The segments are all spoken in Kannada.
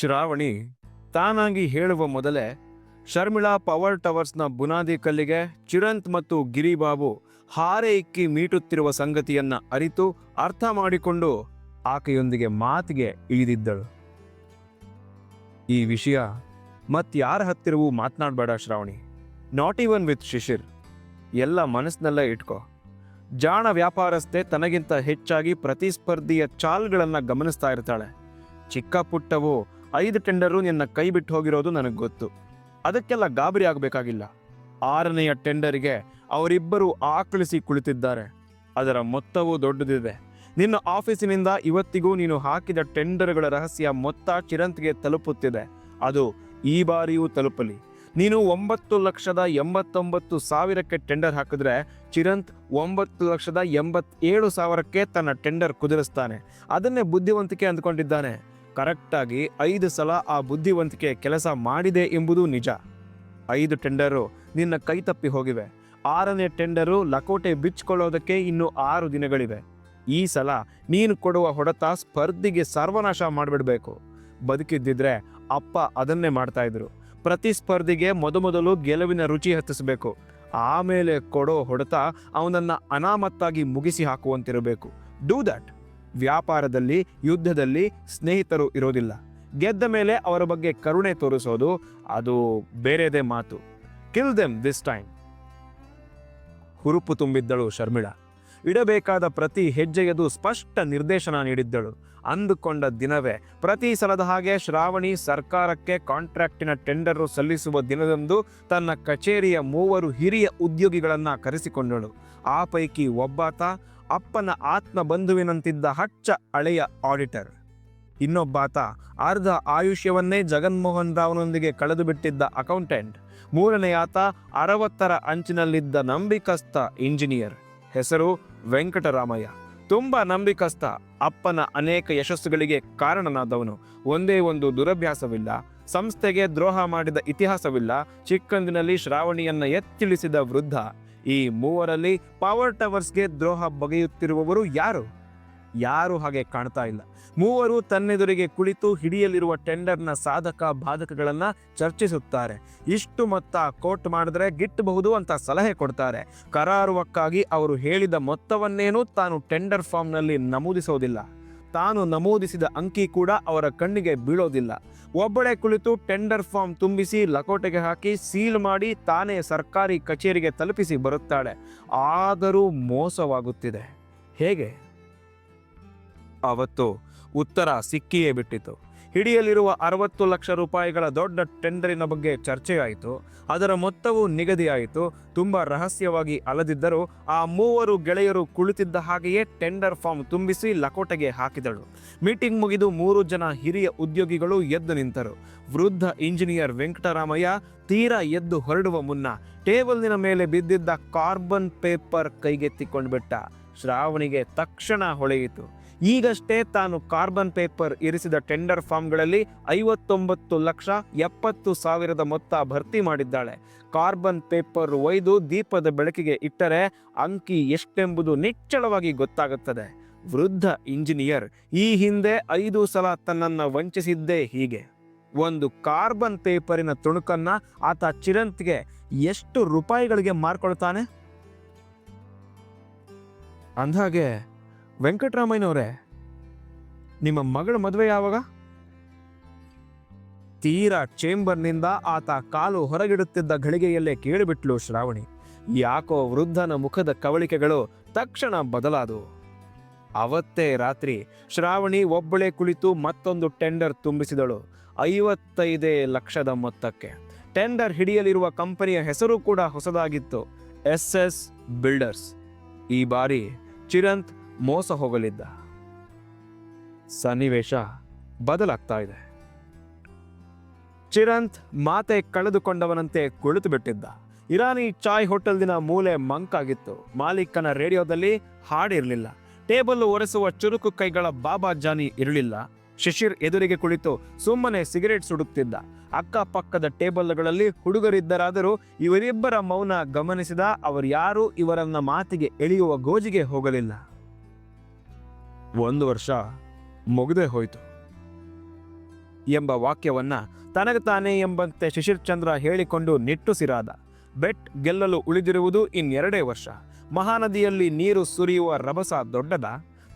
ಶ್ರಾವಣಿ ತಾನಾಗಿ ಹೇಳುವ ಮೊದಲೇ ಶರ್ಮಿಳಾ ಪವರ್ ಟವರ್ಸ್ನ ಬುನಾದಿ ಕಲ್ಲಿಗೆ ಚಿರಂತ್ ಮತ್ತು ಗಿರಿಬಾಬು ಹಾರೆ ಇಕ್ಕಿ ಮೀಟುತ್ತಿರುವ ಸಂಗತಿಯನ್ನ ಅರಿತು ಅರ್ಥ ಮಾಡಿಕೊಂಡು ಆಕೆಯೊಂದಿಗೆ ಮಾತಿಗೆ ಇಳಿದಿದ್ದಳು. ಈ ವಿಷಯ ಮತ್ತಾರ ಹತ್ತಿರವೂ ಮಾತನಾಡಬೇಡ Shravani. Not even with Shishir ಎಲ್ಲ ಮನಸ್ಸಿನಲ್ಲೇ ಇಟ್ಕೋ. ಜಾಣ ವ್ಯಾಪಾರಸ್ಥೆ ತನಗಿಂತ ಹೆಚ್ಚಾಗಿ ಪ್ರತಿಸ್ಪರ್ಧಿಯ ಚಾಲ್ಗಳನ್ನ ಗಮನಿಸ್ತಾ ಇರ್ತಾಳೆ. ಚಿಕ್ಕ ಪುಟ್ಟವು ಐದು ಟೆಂಡರು ನಿನ್ನ ಕೈ ಬಿಟ್ಟು ಹೋಗಿರೋದು ನನಗೆ ಗೊತ್ತು. ಅದಕ್ಕೆಲ್ಲ ಗಾಬರಿ ಆಗಬೇಕಾಗಿಲ್ಲ. ಆರನೆಯ ಟೆಂಡರ್ಗೆ ಅವರಿಬ್ಬರು ಆಕಳಿಸಿ ಕುಳಿತಿದ್ದಾರೆ. ಅದರ ಮೊತ್ತವೂ ದೊಡ್ಡದಿದೆ. ನಿನ್ನ ಆಫೀಸಿನಿಂದ ಇವತ್ತಿಗೂ ನೀನು ಹಾಕಿದ ಟೆಂಡರ್ಗಳ ರಹಸ್ಯ ಮೊತ್ತ ಚಿರಂತ್ಗೆ ತಲುಪುತ್ತಿದೆ. ಅದು ಈ ಬಾರಿಯೂ ತಲುಪಲಿ. ನೀನು ಒಂಬತ್ತು ಲಕ್ಷದ ಎಂಬತ್ತೊಂಬತ್ತು ಸಾವಿರಕ್ಕೆ ಟೆಂಡರ್ ಹಾಕಿದ್ರೆ ಚಿರಂತ್ ಒಂಬತ್ತು ಲಕ್ಷದ ಎಂಬತ್ತೇಳು ಸಾವಿರಕ್ಕೆ ತನ್ನ ಟೆಂಡರ್ ಕುದುರಿಸ್ತಾನೆ. ಅದನ್ನೇ ಬುದ್ಧಿವಂತಿಕೆ ಅಂದ್ಕೊಂಡಿದ್ದಾನೆ. ಕರೆಕ್ಟಾಗಿ ಐದು ಸಲ ಆ ಬುದ್ಧಿವಂತಿಕೆ ಕೆಲಸ ಮಾಡಿದೆ ಎಂಬುದು ನಿಜ. ಐದು ಟೆಂಡರು ನಿನ್ನ ಕೈ ತಪ್ಪಿ ಹೋಗಿವೆ. ಆರನೇ ಟೆಂಡರು ಲಕೋಟೆ ಬಿಚ್ಕೊಳ್ಳೋದಕ್ಕೆ ಇನ್ನು ಆರು ದಿನಗಳಿವೆ. ಈ ಸಲ ನೀನು ಕೊಡುವ ಹೊಡೆತ ಸ್ಪರ್ಧಿಗೆ ಸರ್ವನಾಶ ಮಾಡಿಬಿಡಬೇಕು. ಬದುಕಿದ್ದಿದ್ರೆ ಅಪ್ಪ ಅದನ್ನೇ ಮಾಡ್ತಾ ಇದ್ರು. ಪ್ರತಿಸ್ಪರ್ಧಿಗೆ ಮೊದಮೊದಲು ಗೆಲುವಿನ ರುಚಿ ಹತ್ತಿಸಬೇಕು. ಆಮೇಲೆ ಕೊಡೋ ಹೊಡೆತ ಅವನನ್ನ ಅನಾಮತ್ತಾಗಿ ಮುಗಿಸಿ ಹಾಕುವಂತಿರಬೇಕು. ಡೂ ದಟ್ ವ್ಯಾಪಾರದಲ್ಲಿ, ಯುದ್ಧದಲ್ಲಿ ಸ್ನೇಹಿತರು ಇರೋದಿಲ್ಲ. ಗೆದ್ದ ಮೇಲೆ ಅವರ ಬಗ್ಗೆ ಕರುಣೆ ತೋರಿಸೋದು, ಅದು ಬೇರೆದೇ ಮಾತು. ಕಿಲ್ ದೆಮ್ ದಿಸ್ ಟೈಮ್ ಹುರುಪು ತುಂಬಿದ್ದಳು ಶರ್ಮಿಳಾ. ಇಡಬೇಕಾದ ಪ್ರತಿ ಹೆಜ್ಜೆಯದು ಸ್ಪಷ್ಟ ನಿರ್ದೇಶನ ನೀಡಿದ್ದಳು. ಅಂದುಕೊಂಡ ದಿನವೇ, ಪ್ರತಿ ಸಲದ ಹಾಗೆ ಶ್ರಾವಣಿ ಸರ್ಕಾರಕ್ಕೆ ಕಾಂಟ್ರಾಕ್ಟಿನ ಟೆಂಡರ್ ಸಲ್ಲಿಸುವ ದಿನದಂದು ತನ್ನ ಕಚೇರಿಯ ಮೂವರು ಹಿರಿಯ ಉದ್ಯೋಗಿಗಳನ್ನು ಕರೆಸಿಕೊಂಡಳು. ಆ ಪೈಕಿ ಒಬ್ಬಾತ ಅಪ್ಪನ ಆತ್ಮ ಬಂಧುವಿನಂತಿದ್ದ ಹಚ್ಚ ಹಳೆಯ ಆಡಿಟರ್. ಇನ್ನೊಬ್ಬಾತ ಅರ್ಧ ಆಯುಷ್ಯವನ್ನೇ ಜಗನ್ಮೋಹನ್ ರಾವ್ನೊಂದಿಗೆ ಕಳೆದು ಬಿಟ್ಟಿದ್ದ ಅಕೌಂಟೆಂಟ್ ಮೂರನೆಯಾತ ಅರವತ್ತರ ಅಂಚಿನಲ್ಲಿದ್ದ ನಂಬಿಕಸ್ಥ ಇಂಜಿನಿಯರ್. ಹೆಸರು ವೆಂಕಟರಾಮಯ್ಯ. ತುಂಬ ನಂಬಿಕಸ್ಥ, ಅಪ್ಪನ ಅನೇಕ ಯಶಸ್ಸುಗಳಿಗೆ ಕಾರಣನಾದವನು. ಒಂದೇ ಒಂದು ದುರಭ್ಯಾಸವಿಲ್ಲ, ಸಂಸ್ಥೆಗೆ ದ್ರೋಹ ಮಾಡಿದ ಇತಿಹಾಸವಿಲ್ಲ, ಚಿಕ್ಕಂದಿನಲ್ಲಿ ಶ್ರಾವಣಿಯನ್ನ ಎತ್ತಿಳಿಸಿದ ವೃದ್ಧ. ಈ ಮೂವರಲ್ಲಿ ಪವರ್ ಟವರ್ಸ್ಗೆ ದ್ರೋಹ ಬಗೆಯುತ್ತಿರುವವರು ಯಾರು? ಯಾರು ಹಾಗೆ ಕಾಣ್ತಾ ಇಲ್ಲ. ಮೂವರು ತನ್ನೆದುರಿಗೆ ಕುಳಿತು ಹಿಡಿಯಲಿರುವ ಟೆಂಡರ್ನ ಸಾಧಕ ಬಾಧಕಗಳನ್ನ ಚರ್ಚಿಸುತ್ತಾರೆ. ಇಷ್ಟು ಮೊತ್ತ ಕೋಟ್ ಮಾಡಿದ್ರೆ ಗಿಟ್ಟಬಹುದು ಅಂತ ಸಲಹೆ ಕೊಡ್ತಾರೆ. ಕರಾರುವಕ್ಕಾಗಿ ಅವರು ಹೇಳಿದ ಮೊತ್ತವನ್ನೇನೂ ತಾನು ಟೆಂಡರ್ ಫಾರ್ಮ್ನಲ್ಲಿ ನಮೂದಿಸೋದಿಲ್ಲ. ತಾನು ನಮೂದಿಸಿದ ಅಂಕಿ ಕೂಡ ಅವರ ಕಣ್ಣಿಗೆ ಬೀಳೋದಿಲ್ಲ. ಒಬ್ಬಳೇ ಕುಳಿತು ಟೆಂಡರ್ ಫಾರ್ಮ್ ತುಂಬಿಸಿ ಲಕೋಟೆಗೆ ಹಾಕಿ ಸೀಲ್ ಮಾಡಿ ತಾನೇ ಸರ್ಕಾರಿ ಕಚೇರಿಗೆ ತಲುಪಿಸಿ ಬರುತ್ತಾಳೆ. ಆದರೂ ಮೋಸವಾಗುತ್ತಿದೆ. ಹೇಗೆ? ಅವತ್ತು ಉತ್ತರ ಸಿಕ್ಕಿಯೇ ಬಿಟ್ಟಿತು. ಹಿಡಿಯಲಿರುವ ಅರವತ್ತು ಲಕ್ಷ ರೂಪಾಯಿಗಳ ದೊಡ್ಡ ಟೆಂಡರಿನ ಬಗ್ಗೆ ಚರ್ಚೆಯಾಯಿತು. ಅದರ ಮೊತ್ತವು ನಿಗದಿಯಾಯಿತು. ತುಂಬ ರಹಸ್ಯವಾಗಿ ಅಲದಿದ್ದರೂ ಆ ಮೂವರು ಗೆಳೆಯರು ಕುಳಿತಿದ್ದ ಹಾಗೆಯೇ ಟೆಂಡರ್ ಫಾರ್ಮ್ ತುಂಬಿಸಿ ಲಕೋಟೆಗೆ ಹಾಕಿದಳು. ಮೀಟಿಂಗ್ ಮುಗಿದು ಮೂರು ಜನ ಹಿರಿಯ ಉದ್ಯೋಗಿಗಳು ಎದ್ದು ನಿಂತರು. ವೃದ್ಧ ಇಂಜಿನಿಯರ್ ವೆಂಕಟರಾಮಯ್ಯ ತೀರಾ ಎದ್ದು ಹೊರಡುವ ಮುನ್ನ ಟೇಬಲ್ನ ಮೇಲೆ ಬಿದ್ದಿದ್ದ ಕಾರ್ಬನ್ ಪೇಪರ್ ಕೈಗೆತ್ತಿಕೊಂಡ್ಬಿಟ್ಟ. ಶ್ರಾವಣಿಗೆ ತಕ್ಷಣ ಹೊಳೆಯಿತು. ಈಗಷ್ಟೇ ತಾನು ಕಾರ್ಬನ್ ಪೇಪರ್ ಇರಿಸಿದ ಟೆಂಡರ್ ಫಾರ್ಮ್ಗಳಲ್ಲಿ ಐವತ್ತೊಂಬತ್ತು ಲಕ್ಷ ಎಪ್ಪತ್ತು ಸಾವಿರದ ಮೊತ್ತ ಭರ್ತಿ ಮಾಡಿದ್ದಾಳೆ. ಕಾರ್ಬನ್ ಪೇಪರ್ ಒಯ್ದು ದೀಪದ ಬೆಳಕಿಗೆ ಇಟ್ಟರೆ ಅಂಕಿ ಎಷ್ಟೆಂಬುದು ನಿಚ್ಚಳವಾಗಿ ಗೊತ್ತಾಗುತ್ತದೆ. ವೃದ್ಧ ಇಂಜಿನಿಯರ್, ಈ ಹಿಂದೆ ಐದು ಸಲ ತನ್ನನ್ನು ವಂಚಿಸಿದ್ದೇ ಹೀಗೆ. ಒಂದು ಕಾರ್ಬನ್ ಪೇಪರಿನ ತುಣುಕನ್ನು ಆತ ಚಿರಂತ್ಗೆ ಎಷ್ಟು ರೂಪಾಯಿಗಳಿಗೆ ಮಾರ್ಕೊಳ್ತಾನೆ? ಅಂದ್ಹಾಗೆ ವೆಂಕಟರಾಮಯ್ಯನವರೇ, ನಿಮ್ಮ ಮಗಳ ಮದುವೆ ಯಾವಾಗ? ತೀರಾ ಚೇಂಬರ್ನಿಂದ ಆತ ಕಾಲು ಹೊರಗಿಡುತ್ತಿದ್ದ ಘಳಿಗೆಯಲ್ಲೇ ಕೇಳಿಬಿಟ್ಲು ಶ್ರಾವಣಿ. ಯಾಕೋ ವೃದ್ಧನ ಮುಖದ ಕವಳಿಕೆಗಳು ತಕ್ಷಣ ಬದಲಾದವು. ಅವತ್ತೇ ರಾತ್ರಿ ಶ್ರಾವಣಿ ಒಬ್ಬಳೇ ಕುಳಿತು ಮತ್ತೊಂದು ಟೆಂಡರ್ ತುಂಬಿಸಿದಳು, ಐವತ್ತೈದೇ ಲಕ್ಷದ ಮೊತ್ತಕ್ಕೆ. ಟೆಂಡರ್ ಹಿಡಿಯಲಿರುವ ಕಂಪನಿಯ ಹೆಸರು ಕೂಡ ಹೊಸದಾಗಿತ್ತು ಎಸ್ ಎಸ್ ಬಿಲ್ಡರ್ಸ್. ಈ ಬಾರಿ ಚಿರಂತ್ ಮೋಸ ಹೋಗಲಿದ್ದ. ಸನ್ನಿವೇಶ ಬದಲಾಗ್ತಾ ಇದೆ. ಚಿರಂತ್ ಮಾತೆ ಕಳೆದುಕೊಂಡವನಂತೆ ಕುಳಿತು ಬಿಟ್ಟಿದ್ದ. ಇರಾನಿ ಚಾಯ್ ಹೋಟೆಲ್ದಿನ ಮೂಲೆ ಮಂಕಾಗಿತ್ತು. ಮಾಲೀಕನ ರೇಡಿಯೋದಲ್ಲಿ ಹಾಡಿರಲಿಲ್ಲ. ಟೇಬಲ್ ಒರೆಸುವ ಚುರುಕು ಕೈಗಳ ಬಾಬಾ ಜಾನಿ ಇರಲಿಲ್ಲ. ಶಿಶಿರ್ ಎದುರಿಗೆ ಕುಳಿತು ಸುಮ್ಮನೆ ಸಿಗರೇಟ್ ಸುಡುತ್ತಿದ್ದ. ಅಕ್ಕಪಕ್ಕದ ಟೇಬಲ್ಗಳಲ್ಲಿ ಹುಡುಗರಿದ್ದರಾದರೂ ಇವರಿಬ್ಬರ ಮೌನ ಗಮನಿಸಿದ. ಅವರ್ಯಾರೂ ಇವರನ್ನ ಮಾತಿಗೆ ಎಳೆಯುವ ಗೋಜಿಗೆ ಹೋಗಲಿಲ್ಲ. ಒಂದು ವರ್ಷ ಮುಗದೆ ಹೋಯಿತು ಎಂಬ ವಾಕ್ಯವನ್ನು ತನಗೆ ತಾನೇ ಎಂಬಂತೆ ಶಿಶಿರ್ ಚಂದ್ರ ಹೇಳಿಕೊಂಡು ನಿಟ್ಟುಸಿರಾದ. ಬೆಟ್ ಗೆಲ್ಲಲು ಉಳಿದಿರುವುದು ಇನ್ನೆರಡೇ ವರ್ಷ. ಮಹಾನದಿಯಲ್ಲಿ ನೀರು ಸುರಿಯುವ ರಭಸ ದೊಡ್ಡದ.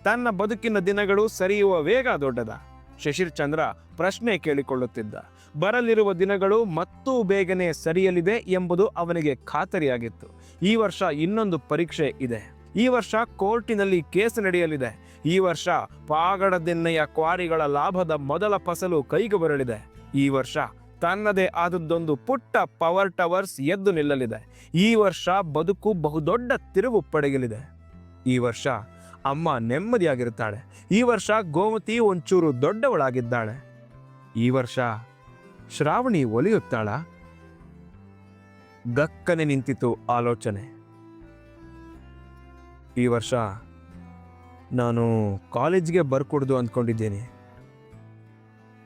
ತನ್ನ ಬದುಕಿನ ದಿನಗಳು ಸರಿಯುವ ವೇಗ ದೊಡ್ಡದ. ಶಶಿರ್ಚಂದ್ರ ಪ್ರಶ್ನೆ ಕೇಳಿಕೊಳ್ಳುತ್ತಿದ್ದ. ಬರಲಿರುವ ದಿನಗಳು ಮತ್ತೂ ಬೇಗನೆ ಸರಿಯಲಿದೆ ಎಂಬುದು ಅವನಿಗೆ ಖಾತರಿಯಾಗಿತ್ತು. ಈ ವರ್ಷ ಇನ್ನೊಂದು ಪರೀಕ್ಷೆ ಇದೆ. ಈ ವರ್ಷ ಕೋರ್ಟಿನಲ್ಲಿ ಕೇಸ್ ನಡೆಯಲಿದೆ. ಈ ವರ್ಷ ಪಾಗಡದೆನ್ನೆಯ ಕ್ವಾರಿಗಳ ಲಾಭದ ಮೊದಲ ಫಸಲು ಕೈಗೆ ಬರಲಿದೆ. ಈ ವರ್ಷ ತನ್ನದೇ ಆದದ್ದೊಂದು ಪುಟ್ಟ ಪವರ್ ಟವರ್ಸ್ ಎದ್ದು ನಿಲ್ಲಲಿದೆ. ಈ ವರ್ಷ ಬದುಕು ಬಹುದೊಡ್ಡ ತಿರುವು ಪಡೆಯಲಿದೆ. ಈ ವರ್ಷ ಅಮ್ಮ ನೆಮ್ಮದಿಯಾಗಿರುತ್ತಾಳೆ. ಈ ವರ್ಷ ಗೋಮತಿ ಒಂಚೂರು ದೊಡ್ಡವಳಾಗಿದ್ದಾಳೆ. ಈ ವರ್ಷ ಶ್ರಾವಣಿ ಒಲಿಯುತ್ತಾಳ? ಗಕ್ಕನೆ ನಿಂತಿತು ಆಲೋಚನೆ. ಈ ವರ್ಷ ನಾನು ಕಾಲೇಜ್ಗೆ ಬರ್ಕೊಡ್ದು ಅಂದ್ಕೊಂಡಿದ್ದೇನೆ.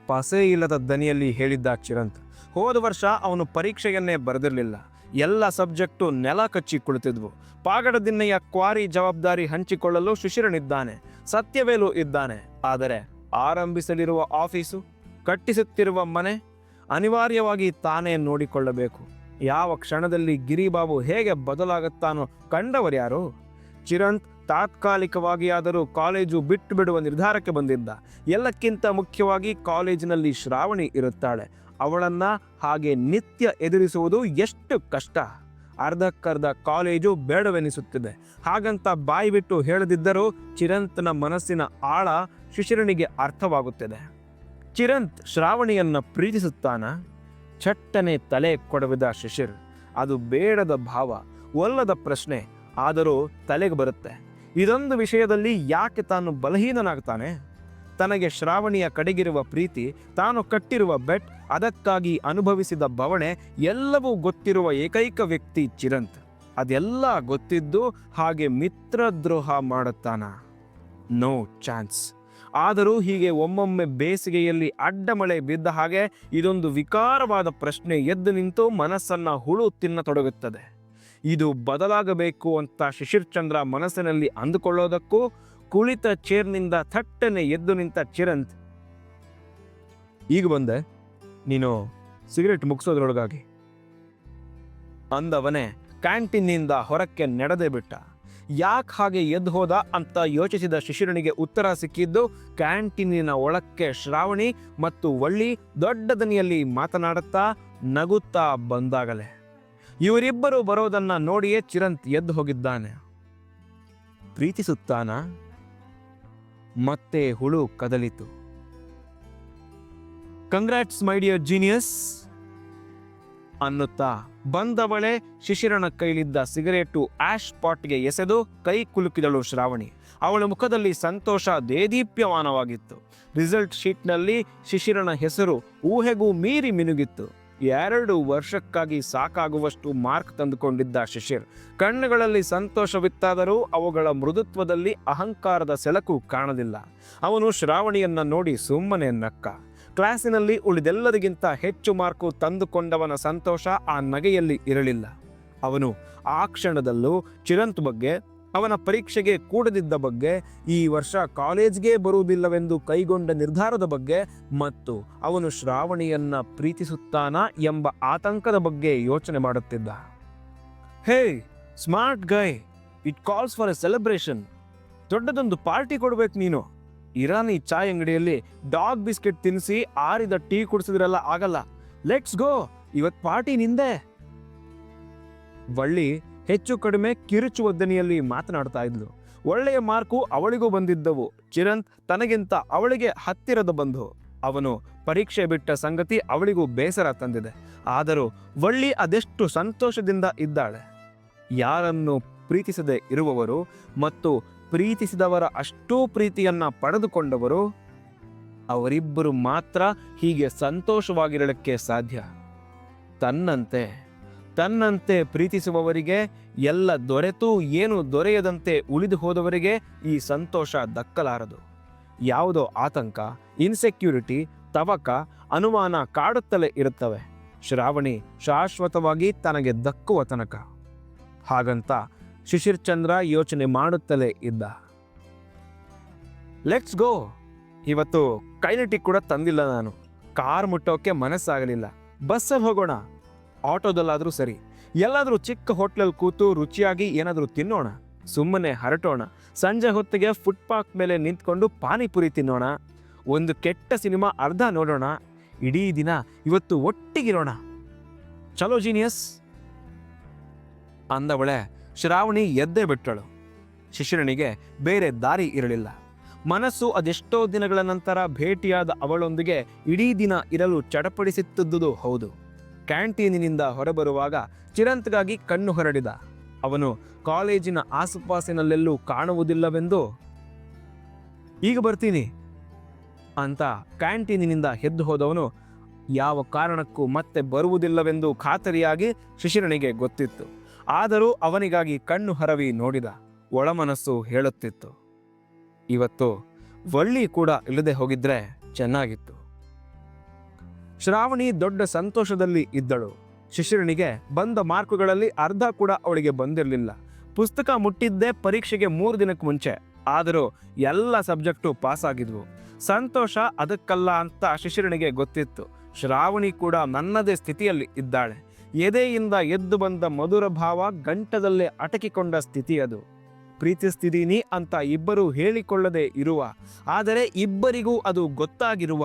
ಪಾಸೇ ಇಲ್ಲದ ದನಿಯಲ್ಲಿ ಹೇಳಿದ್ದ ಚಿರಂತ್ ಹೋದ ವರ್ಷ ಅವನು ಪರೀಕ್ಷೆಯನ್ನೇ ಬರೆದಿರಲಿಲ್ಲ. ಎಲ್ಲ ಸಬ್ಜೆಕ್ಟು ನೆಲ ಕಚ್ಚಿ ಕುಳಿತಿದ್ವು. ಪಾಗಡದಿನ್ನೆಯ ಕ್ವಾರಿ ಜವಾಬ್ದಾರಿ ಹಂಚಿಕೊಳ್ಳಲು ಶುಶಿರನಿದ್ದಾನೆ. ಸತ್ಯವೇಲು ಇದ್ದಾನೆ. ಆದರೆ ಆರಂಭಿಸಲಿರುವ ಆಫೀಸು, ಕಟ್ಟಿಸುತ್ತಿರುವ ಮನೆ, ಅನಿವಾರ್ಯವಾಗಿ ತಾನೇ ನೋಡಿಕೊಳ್ಳಬೇಕು. ಯಾವ ಕ್ಷಣದಲ್ಲಿ ಗಿರಿಬಾಬು ಹೇಗೆ ಬದಲಾಗುತ್ತಾನೋ ಕಂಡವರ್ಯಾರು? ಚಿರಂತ್ ತಾತ್ಕಾಲಿಕವಾಗಿ ಆದರೂ ಕಾಲೇಜು ಬಿಟ್ಟು ಬಿಡುವ ನಿರ್ಧಾರಕ್ಕೆ ಬಂದಿದ್ದ ಎಲ್ಲಕ್ಕಿಂತ ಮುಖ್ಯವಾಗಿ ಕಾಲೇಜಿನಲ್ಲಿ ಶ್ರಾವಣಿ ಇರುತ್ತಾಳೆ. ಅವಳನ್ನ ಹಾಗೆ ನಿತ್ಯ ಎದುರಿಸುವುದು ಎಷ್ಟು ಕಷ್ಟ. ಅರ್ಧಕ್ಕರ್ಧ ಕಾಲೇಜು ಬೇಡವೆನಿಸುತ್ತಿದೆ. ಹಾಗಂತ ಬಾಯಿ ಬಿಟ್ಟು ಹೇಳದಿದ್ದರೂ ಚಿರಂತನ ಮನಸ್ಸಿನ ಆಳ ಶಿಶಿರನಿಗೆ ಅರ್ಥವಾಗುತ್ತಿದೆ. ಚಿರಂತ್ ಶ್ರಾವಣಿಯನ್ನು ಪ್ರೀತಿಸುತ್ತಾನ? ಚಟ್ಟನೆ ತಲೆ ಕೊಡವಿದ ಶಿಶಿರ್. ಅದು ಬೇಡದ ಭಾವ, ಒಲ್ಲದ ಪ್ರಶ್ನೆ, ಆದರೂ ತಲೆಗೆ ಬರುತ್ತೆ. ಇದೊಂದು ವಿಷಯದಲ್ಲಿ ಯಾಕೆ ತಾನು ಬಲಹೀನನಾಗ್ತಾನೆ? ತನಗೆ ಶ್ರಾವಣಿಯ ಕಡೆಗಿರುವ ಪ್ರೀತಿ, ತಾನು ಕಟ್ಟಿರುವ ಬೆಟ್, ಅದಕ್ಕಾಗಿ ಅನುಭವಿಸಿದ ಬವಣೆ, ಎಲ್ಲವೂ ಗೊತ್ತಿರುವ ಏಕೈಕ ವ್ಯಕ್ತಿ ಚಿರಂತ್. ಅದೆಲ್ಲ ಗೊತ್ತಿದ್ದು ಹಾಗೆ ಮಿತ್ರದ್ರೋಹ ಮಾಡುತ್ತಾನ? No chance. ಆದರೂ ಹೀಗೆ ಒಮ್ಮೊಮ್ಮೆ ಬೇಸಿಗೆಯಲ್ಲಿ ಅಡ್ಡಮಳೆ ಬಿದ್ದ ಹಾಗೆ ಇದೊಂದು ವಿಕಾರವಾದ ಪ್ರಶ್ನೆ ಎದ್ದು ನಿಂತು ಮನಸ್ಸನ್ನ ಹುಳು ತಿನ್ನತೊಡಗುತ್ತದೆ. ಇದು ಬದಲಾಗಬೇಕು ಅಂತ ಶಿಶಿರ್ ಚಂದ್ರ ಮನಸ್ಸಿನಲ್ಲಿ ಅಂದುಕೊಳ್ಳೋದಕ್ಕೂ ಕುಳಿತ ಚೇರ್ನಿಂದ ಥಟ್ಟನೆ ಎದ್ದು ನಿಂತ ಚಿರಂತ್. ಈಗ ಬಂದೆ. ನೀನು ಸಿಗರೆಟ್ ಮುಗಿಸೋದ್ರೊಳಗಾಗಿ. ಅಂದವನೇ ಕ್ಯಾಂಟೀನ್ನಿಂದ ಹೊರಕ್ಕೆ ನಡೆದೇ ಬಿಟ್ಟ. ಯಾಕೆ ಹಾಗೆ ಎದ್ದು ಹೋದ ಅಂತ ಯೋಚಿಸಿದ ಶಿಶಿರನಿಗೆ ಉತ್ತರ ಸಿಕ್ಕಿದ್ದು ಕ್ಯಾಂಟೀನಿನ ಒಳಕ್ಕೆ ಶ್ರಾವಣಿ ಮತ್ತು ವಳ್ಳಿ ದೊಡ್ಡ ದನಿಯಲ್ಲಿ ಮಾತನಾಡುತ್ತಾ ನಗುತ್ತಾ ಬಂದಾಗಲೇ. ಇವರಿಬ್ಬರು ಬರೋದನ್ನ ನೋಡಿಯೇ ಚಿರಂತ್ ಎದ್ದು ಹೋಗಿದ್ದಾನೆ. ಪ್ರೀತಿಸುತ್ತಾನ? ಮತ್ತೆ ಹುಳು ಕದಲಿತು. ಕಂಗ್ರಾಟ್ಸ್ ಮೈ ಡಿಯರ್ ಜೀನಿಯಸ್ ಅನ್ನುತ್ತಾ ಬಂದವಳೆ ಶಿಶಿರನ ಕೈಲಿದ್ದ ಸಿಗರೇಟು ಆಶ್ ಪಾಟ್ಗೆ ಎಸೆದು ಕೈ ಕುಲುಕಿದಳು ಶ್ರಾವಣಿ. ಅವಳ ಮುಖದಲ್ಲಿ ಸಂತೋಷ ದೇದೀಪ್ಯಮಾನವಾಗಿತ್ತು. ರಿಸಲ್ಟ್ ಶೀಟ್ನಲ್ಲಿ ಶಿಶಿರನ ಹೆಸರು ಊಹೆಗೂ ಮೀರಿ ಮಿನುಗಿತ್ತು. ಎರಡು ವರ್ಷಕ್ಕಾಗಿ ಸಾಕಾಗುವಷ್ಟು ಮಾರ್ಕ್ ತಂದುಕೊಂಡಿದ್ದ ಶಿಶಿರ್. ಕಣ್ಣುಗಳಲ್ಲಿ ಸಂತೋಷವಿತ್ತಾದರೂ ಅವುಗಳ ಮೃದುತ್ವದಲ್ಲಿ ಅಹಂಕಾರದ ಸೆಲಕು ಕಾಣಲಿಲ್ಲ. ಅವನು ಶ್ರಾವಣಿಯನ್ನ ನೋಡಿ ಸುಮ್ಮನೆ ನಕ್ಕ. ಕ್ಲಾಸಿನಲ್ಲಿ ಉಳಿದೆಲ್ಲರಿಗಿಂತ ಹೆಚ್ಚು ಮಾರ್ಕು ತಂದುಕೊಂಡವನ ಸಂತೋಷ ಆ ನಗೆಯಲ್ಲಿ ಇರಲಿಲ್ಲ. ಅವನು ಆ ಕ್ಷಣದಲ್ಲೂ ಚಿರಂತ್ ಬಗ್ಗೆ ಅವನ ಪರೀಕ್ಷೆಗೆ ಕೂಡದಿದ್ದ ಬಗ್ಗೆ, ಈ ವರ್ಷ ಕಾಲೇಜ್ಗೆ ಬರುವುದಿಲ್ಲವೆಂದು ಕೈಗೊಂಡ ನಿರ್ಧಾರದ ಬಗ್ಗೆ ಮತ್ತು ಅವನು ಶ್ರಾವಣಿಯನ್ನ ಪ್ರೀತಿಸುತ್ತಾನಾ ಎಂಬ ಆತಂಕದ ಬಗ್ಗೆ ಯೋಚನೆ ಮಾಡುತ್ತಿದ್ದ. Hey, smart guy, it calls for a celebration. ದೊಡ್ಡದೊಂದು ಪಾರ್ಟಿ ಕೊಡ್ಬೇಕು ನೀನು. ಇರಾನಿ ಚಾಯ್ ಅಂಗಡಿಯಲ್ಲಿ ಡಾಗ್ ಬಿಸ್ಕೆಟ್ ತಿನ್ನಿಸಿ ಆರಿದ ಟೀ ಕುಡಿಸಿದ್ರೆಲ್ಲ ಆಗಲ್ಲ. ಲೆಟ್ಸ್ ಗೋ, ಇವತ್ ಪಾರ್ಟಿ ನಿಂದೆ. ವಳ್ಳಿ ಹೆಚ್ಚು ಕಡಿಮೆ ಕಿರುಚು ದನಿಯಲ್ಲಿ ಮಾತನಾಡ್ತಾ ಇದ್ಲು. ಒಳ್ಳೆಯ ಮಾರ್ಕು ಅವಳಿಗೂ ಬಂದಿದ್ದವು. ಚಿರಂತ್ ತನಗಿಂತ ಅವಳಿಗೆ ಹತ್ತಿರದ ಬಂಧು. ಅವನು ಪರೀಕ್ಷೆ ಬಿಟ್ಟ ಸಂಗತಿ ಅವಳಿಗೂ ಬೇಸರ ತಂದಿದೆ. ಆದರೂ ವಳ್ಳಿ ಅದೆಷ್ಟು ಸಂತೋಷದಿಂದ ಇದ್ದಾಳೆ. ಯಾರನ್ನು ಪ್ರೀತಿಸದೆ ಇರುವವರು ಮತ್ತು ಪ್ರೀತಿಸಿದವರ ಅಷ್ಟೂ ಪ್ರೀತಿಯನ್ನ ಪಡೆದುಕೊಂಡವರು ಅವರಿಬ್ಬರು ಮಾತ್ರ ಹೀಗೆ ಸಂತೋಷವಾಗಿರಲಿಕ್ಕೆ ಸಾಧ್ಯ. ತನ್ನಂತೆ ತನ್ನಂತೆ ಪ್ರೀತಿಸುವವರಿಗೆ ಎಲ್ಲ ದೊರೆತು ಏನು ದೊರೆಯದಂತೆ ಉಳಿದು ಹೋದವರಿಗೆ ಈ ಸಂತೋಷ ದಕ್ಕಲಾರದು. ಯಾವುದೋ ಆತಂಕ ಇನ್ಸೆಕ್ಯೂರಿಟಿ ತವಕ, ಅನುಮಾನ ಕಾಡುತ್ತಲೇ ಇರುತ್ತವೆ. ಶ್ರಾವಣಿ ಶಾಶ್ವತವಾಗಿ ತನಗೆ ದಕ್ಕುವ ತನಕ. ಹಾಗಂತ ಶಿಶಿರ್ಚಂದ್ರ ಯೋಚನೆ ಮಾಡುತ್ತಲೇ ಇದ್ದ. ಲೆಟ್ಸ್ ಗೋ ಇವತ್ತು ಕೈನೆಟಿಕ್ ಕೂಡ ತಂದಿಲ್ಲ ನಾನು. ಕಾರ್ ಮುಟ್ಟೋಕೆ ಮನಸ್ಸಾಗಲಿಲ್ಲ. ಬಸ್ಸಲ್ಲಿ ಹೋಗೋಣ. ಆಟೋದಲ್ಲಾದರೂ ಸರಿ, ಎಲ್ಲಾದರೂ ಚಿಕ್ಕ ಹೋಟ್ಲಲ್ಲಿ ಕೂತು ರುಚಿಯಾಗಿ ಏನಾದರೂ ತಿನ್ನೋಣ, ಸುಮ್ಮನೆ ಹರಟೋಣ, ಸಂಜೆ ಹೊತ್ತಿಗೆ ಫುಟ್ಪಾತ್ ಮೇಲೆ ನಿಂತ್ಕೊಂಡು ಪಾನಿಪುರಿ ತಿನ್ನೋಣ, ಒಂದು ಕೆಟ್ಟ ಸಿನಿಮಾ ಅರ್ಧ ನೋಡೋಣ, ಇಡೀ ದಿನ ಇವತ್ತು ಒಟ್ಟಿಗಿರೋಣ. ಚಲೋ ಜೀನಿಯಸ್? ಅಂದವಳೆ ಶ್ರಾವಣಿ ಎದ್ದೇ ಬಿಟ್ಟಳು. ಶಿಶಿರನಿಗೆ ಬೇರೆ ದಾರಿ ಇರಲಿಲ್ಲ. ಮನಸ್ಸು ಅದೆಷ್ಟೋ ದಿನಗಳ ನಂತರ ಭೇಟಿಯಾದ ಅವಳೊಂದಿಗೆ ಇಡೀ ದಿನ ಇರಲು ಚಡಪಡಿಸುತ್ತಿದ್ದುದು ಹೌದು. ಕ್ಯಾಂಟೀನಿನಿಂದ ಹೊರಬರುವಾಗ ಚಿರಂತ್ಗಾಗಿ ಕಣ್ಣು ಹೊರಡಿದ. ಅವನು ಕಾಲೇಜಿನ ಆಸುಪಾಸಿನಲ್ಲೆಲ್ಲೂ ಕಾಣುವುದಿಲ್ಲವೆಂದು, ಈಗ ಬರ್ತೀನಿ ಅಂತ ಕ್ಯಾಂಟೀನಿನಿಂದ ಎದ್ದು ಹೋದವನು ಯಾವ ಕಾರಣಕ್ಕೂ ಮತ್ತೆ ಬರುವುದಿಲ್ಲವೆಂದು ಖಾತರಿಯಾಗಿ ಶಿಶಿರನಿಗೆ ಗೊತ್ತಿತ್ತು. ಆದರೂ ಅವನಿಗಾಗಿ ಕಣ್ಣು ಹರವಿ ನೋಡಿದ, ಒಳಮನಸ್ಸು ಹೇಳುತ್ತಿತ್ತು. ಇವತ್ತು, ವಳ್ಳಿ ಕೂಡ ಇಲ್ಲದೆ ಹೋಗಿದ್ರೆ ಚೆನ್ನಾಗಿತ್ತು. ಶ್ರಾವಣಿ ದೊಡ್ಡ ಸಂತೋಷದಲ್ಲಿ ಇದ್ದಳು. ಶಿಶಿರನಿಗೆ ಬಂದ ಮಾರ್ಕುಗಳಲ್ಲಿ ಅರ್ಧ ಕೂಡ ಅವಳಿಗೆ ಬಂದಿರಲಿಲ್ಲ. ಪುಸ್ತಕ ಮುಟ್ಟಿದ್ದೇ ಪರೀಕ್ಷೆಗೆ ಮೂರು ದಿನಕ್ಕೆ ಮುಂಚೆ. ಆದರೂ ಎಲ್ಲ ಸಬ್ಜೆಕ್ಟು ಪಾಸ್ ಆಗಿದ್ವು ಸಂತೋಷ ಅದಕ್ಕಲ್ಲ ಅಂತ ಶಿಶಿರನಿಗೆ ಗೊತ್ತಿತ್ತು. ಶ್ರಾವಣಿ ಕೂಡ ನನ್ನದೇ ಸ್ಥಿತಿಯಲ್ಲಿ ಇದ್ದಾಳೆ. ಎದೆಯಿಂದ ಎದ್ದು ಬಂದ ಮಧುರ ಭಾವ ಗಂಟದಲ್ಲೇ ಅಟಕಿಕೊಂಡ ಸ್ಥಿತಿ ಅದು. ಪ್ರೀತಿಸ್ತಿದ್ದೀನಿ ಅಂತ ಇಬ್ಬರು ಹೇಳಿಕೊಳ್ಳದೆ ಇರುವ, ಆದರೆ ಇಬ್ಬರಿಗೂ ಅದು ಗೊತ್ತಾಗಿರುವ,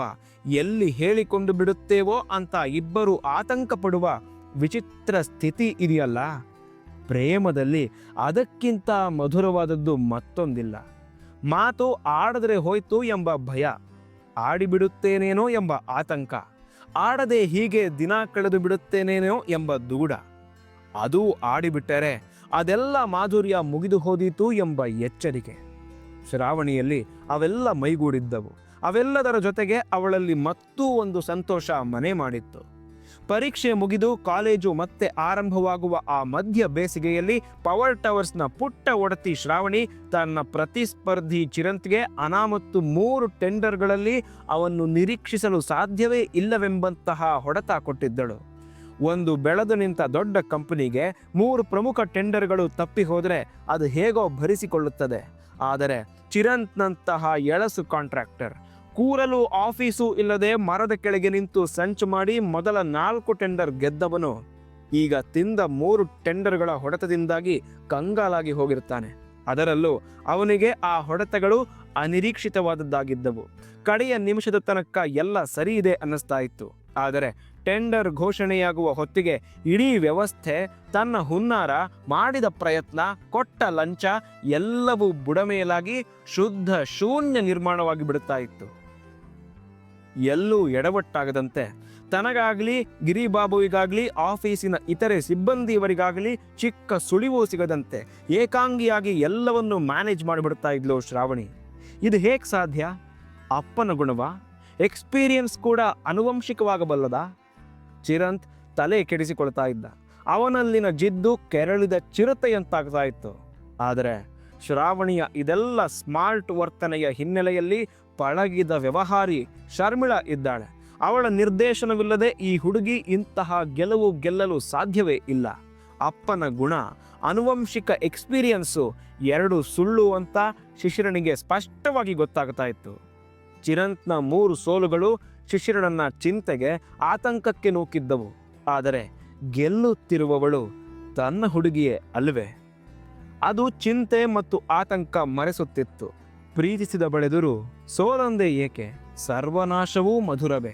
ಎಲ್ಲಿ ಹೇಳಿಕೊಂಡು ಬಿಡುತ್ತೇವೋ ಅಂತ ಇಬ್ಬರು ಆತಂಕ ಪಡುವ ವಿಚಿತ್ರ ಸ್ಥಿತಿ ಇದೆಯಲ್ಲ. ಪ್ರೇಮದಲ್ಲಿ ಅದಕ್ಕಿಂತ ಮಧುರವಾದದ್ದು ಮತ್ತೊಂದಿಲ್ಲ. ಮಾತು ಆಡದರೆ ಹೋಯ್ತು ಎಂಬ ಭಯ, ಆಡಿಬಿಡುತ್ತೇನೇನೋ ಎಂಬ ಆತಂಕ, ಆಡದೆ ಹೀಗೆ ದಿನ ಕಳೆದು ಬಿಡುತ್ತೇನೇನೋ ಎಂಬ ದೂಡ. ಅದು ಆಡಿಬಿಟ್ಟರೆ ಅದೆಲ್ಲ ಮಾಧುರ್ಯ ಮುಗಿದು ಹೋದೀತು ಎಂಬ ಎಚ್ಚರಿಕೆ. ಶ್ರಾವಣಿಯಲ್ಲಿ ಅವೆಲ್ಲ ಮೈಗೂಡಿದ್ದವು. ಅವೆಲ್ಲದರ ಜೊತೆಗೆ ಅವಳಲ್ಲಿ ಮತ್ತೂ ಒಂದು ಸಂತೋಷ ಮನೆ ಮಾಡಿತ್ತು. ಪರೀಕ್ಷೆ ಮುಗಿದು ಕಾಲೇಜು ಮತ್ತೆ ಆರಂಭವಾಗುವ ಆ ಮಧ್ಯ ಬೇಸಿಗೆಯಲ್ಲಿ ಪವರ್ ಟವರ್ಸ್ನ ಪುಟ್ಟ ಒಡತಿ ಶ್ರಾವಣಿ ತನ್ನ ಪ್ರತಿಸ್ಪರ್ಧಿ ಚಿರಂತ್ಗೆ ಅನಾಮತ್ತು ಮೂರು ಟೆಂಡರ್ಗಳಲ್ಲಿ ಅವನ್ನು ನಿರೀಕ್ಷಿಸಲು ಸಾಧ್ಯವೇ ಇಲ್ಲವೆಂಬಂತಹ ಹೊಡೆತ ಕೊಟ್ಟಿದ್ದಳು. ಒಂದು ಬೆಳೆದು ನಿಂತ ದೊಡ್ಡ ಕಂಪನಿಗೆ ಮೂರು ಪ್ರಮುಖ ಟೆಂಡರ್ಗಳು ತಪ್ಪಿ ಹೋದರೆ ಅದು ಹೇಗೋ ಭರಿಸಿಕೊಳ್ಳುತ್ತದೆ. ಆದರೆ ಚಿರಂತ್ನಂತಹ ಎಳಸು ಕಾಂಟ್ರಾಕ್ಟರ್, ಕೂರಲು ಆಫೀಸು ಇಲ್ಲದೆ ಮರದ ಕೆಳಗೆ ನಿಂತು ಸಂಚು ಮಾಡಿ ಮೊದಲ ನಾಲ್ಕು ಟೆಂಡರ್ ಗೆದ್ದವನು, ಈಗ ತಿಂದ ಮೂರು ಟೆಂಡರ್ಗಳ ಹೊಡೆತದಿಂದಾಗಿ ಕಂಗಾಲಾಗಿ ಹೋಗಿರ್ತಾನೆ. ಅದರಲ್ಲೂ ಅವನಿಗೆ ಆ ಹೊಡೆತಗಳು ಅನಿರೀಕ್ಷಿತವಾದದ್ದಾಗಿದ್ದವು. ಕಡೆಯ ನಿಮಿಷದ ತನಕ ಎಲ್ಲ ಸರಿ ಇದೆ ಅನ್ನಿಸ್ತಾ ಇತ್ತು. ಆದರೆ ಟೆಂಡರ್ ಘೋಷಣೆಯಾಗುವ ಹೊತ್ತಿಗೆ ಇಡೀ ವ್ಯವಸ್ಥೆ ತನ್ನ ಹುನ್ನಾರ ಮಾಡಿದ ಪ್ರಯತ್ನ, ಕೊಟ್ಟ ಲಂಚ ಎಲ್ಲವೂ ಬುಡಮೇಲಾಗಿ ಶುದ್ಧ ಶೂನ್ಯ ನಿರ್ಮಾಣವಾಗಿ ಬಿಡುತ್ತಾ ಇತ್ತು. ಎಲ್ಲೂ ಎಡವಟ್ಟಾಗದಂತೆ ತನಗಾಗಲಿ, ಗಿರಿಬಾಬುವಿಗಾಗಲಿ, ಆಫೀಸಿನ ಇತರೆ ಸಿಬ್ಬಂದಿಯವರಿಗಾಗಲಿ ಚಿಕ್ಕ ಸುಳಿವು ಸಿಗದಂತೆ ಏಕಾಂಗಿಯಾಗಿ ಎಲ್ಲವನ್ನು ಮ್ಯಾನೇಜ್ ಮಾಡಿಬಿಡ್ತಾ ಇದ್ಲು ಶ್ರಾವಣಿ. ಇದು ಹೇಗೆ ಸಾಧ್ಯ? ಅಪ್ಪನ ಗುಣವ? ಎಕ್ಸ್ಪೀರಿಯನ್ಸ್ ಕೂಡ ಅನುವಂಶಿಕವಾಗಬಲ್ಲದ ಚಿರಂತ್ ತಲೆ ಕೆಡಿಸಿಕೊಳ್ತಾ ಇದ್ದ. ಅವನಲ್ಲಿನ ಜಿದ್ದು ಕೆರಳಿದ ಚಿರತೆಯಂತಾಗ್ತಾ ಇತ್ತು ಆದರೆ ಶ್ರಾವಣಿಯ ಇದೆಲ್ಲ ಸ್ಮಾರ್ಟ್ ವರ್ತನೆಯ ಹಿನ್ನೆಲೆಯಲ್ಲಿ ಪಳಗಿದ ವ್ಯವಹಾರಿ ಶರ್ಮಿಳಾ ಇದ್ದಾಳೆ. ಅವಳ ನಿರ್ದೇಶನವಿಲ್ಲದೆ ಈ ಹುಡುಗಿ ಇಂತಹ ಗೆಲುವು ಗೆಲ್ಲಲು ಸಾಧ್ಯವೇ ಇಲ್ಲ. ಅಪ್ಪನ ಗುಣ ಅನುವಂಶಿಕ ಎಕ್ಸ್ಪೀರಿಯನ್ಸು ಎರಡು ಸುಳ್ಳು ಅಂತ ಶಿಶಿರನಿಗೆ ಸ್ಪಷ್ಟವಾಗಿ ಗೊತ್ತಾಗ್ತಾ ಇತ್ತು ಚಿರಂತ್ನ ಮೂರು ಸೋಲುಗಳು ಶಿಶಿರನನ್ನ ಚಿಂತೆಗೆ ಆತಂಕಕ್ಕೆ ನೂಕಿದ್ದವು. ಆದರೆ ಗೆಲ್ಲುತ್ತಿರುವವಳು ತನ್ನ ಹುಡುಗಿಯೇ ಅಲ್ವೇ ಅದು ಚಿಂತೆ ಮತ್ತು ಆತಂಕ ಮರೆಸುತ್ತಿತ್ತು. ಪ್ರೀತಿಸಿದ ಬಳೆದುರು ಸೋಲಂದೆ ಏಕೆ? ಸರ್ವನಾಶವೂ ಮಧುರವೇ?